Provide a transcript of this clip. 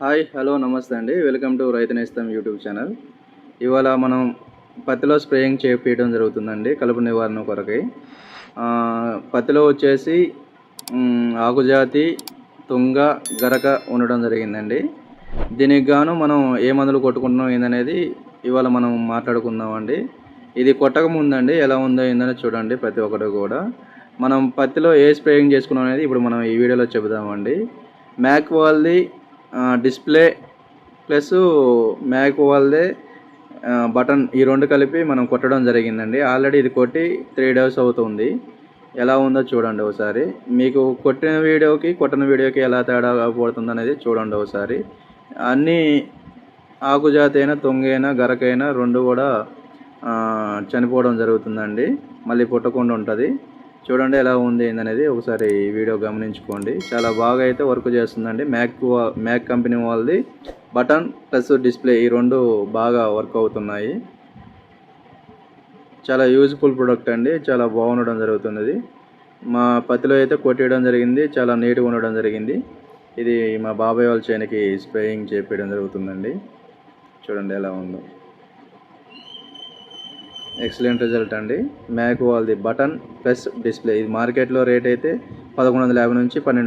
Hi hello నమస్తే అండి. Welcome to రైతు నేస్తం యూట్యూబ్ ఛానల్. ఇవాళ మనం పత్తిలో స్ప్రేయింగ్ చేపించడం జరుగుతుందండి కలుపు నివారణ కొరకై. పత్తిలో వచ్చేసి ఆకుజాతి తుంగ గరక ఉండడం జరిగిందండి. దీనికి గాను మనం ఏ మందులు కొట్టుకుంటున్నాం ఏందనేది ఇవాళ మనం మాట్లాడుకుందామండి. ఇది కొట్టక ముందండి ఎలా ఉందో ఏందని చూడండి ప్రతి ఒక్కటి కూడా. మనం పత్తిలో ఏ స్ప్రేయింగ్ చేసుకున్నాం అనేది ఇప్పుడు మనం ఈ వీడియోలో చెబుదామండి. మ్యాక్ వాళ్ళది డిస్ప్లే ప్లస్ మ్యాక్ వాళ్ళదే బటన్ ఈ రెండు కలిపి మనం కొట్టడం జరిగిందండి. ఆల్రెడీ ఇది కొట్టి త్రీ డేస్ అవుతుంది. ఎలా ఉందో చూడండి ఒకసారి. మీకు కొట్టిన వీడియోకి కొట్టిన వీడియోకి ఎలా తేడా పడుతుంది అనేది చూడండి ఒకసారి. అన్నీ ఆకుజాతి అయినా తొంగైనా గరకైనా రెండు కూడా చనిపోవడం జరుగుతుందండి. మళ్ళీ పుట్టకుండా ఉంటుంది. చూడండి ఎలా ఉంది ఏందనేది ఒకసారి ఈ వీడియో గమనించుకోండి. చాలా బాగా అయితే వర్క్ చేస్తుందండి. మ్యాక్ మ్యాక్ కంపెనీ వాళ్ళది. బటన్ ప్లస్ డిస్ప్లే ఈ రెండు బాగా వర్క్ అవుతున్నాయి. చాలా యూజ్ఫుల్ ప్రొడక్ట్ అండి. చాలా బాగుండడం జరుగుతుంది మా పత్తిలో అయితే కొట్టేయడం జరిగింది. చాలా నీట్గా ఉండడం జరిగింది. ఇది మా బాబాయ్ వాళ్ళ చేనికి స్ప్రేయింగ్ చేపించడం జరుగుతుందండి. చూడండి ఎలా ఉందో. ఎక్సలెంట్ రిజల్ట్ అండి. మ్యాక్ వాళ్ళది బటన్ ప్లస్ డిస్ప్లే. ఇది మార్కెట్లో రేట్ అయితే పదకొండు వందల యాభై నుంచి పన్నెండు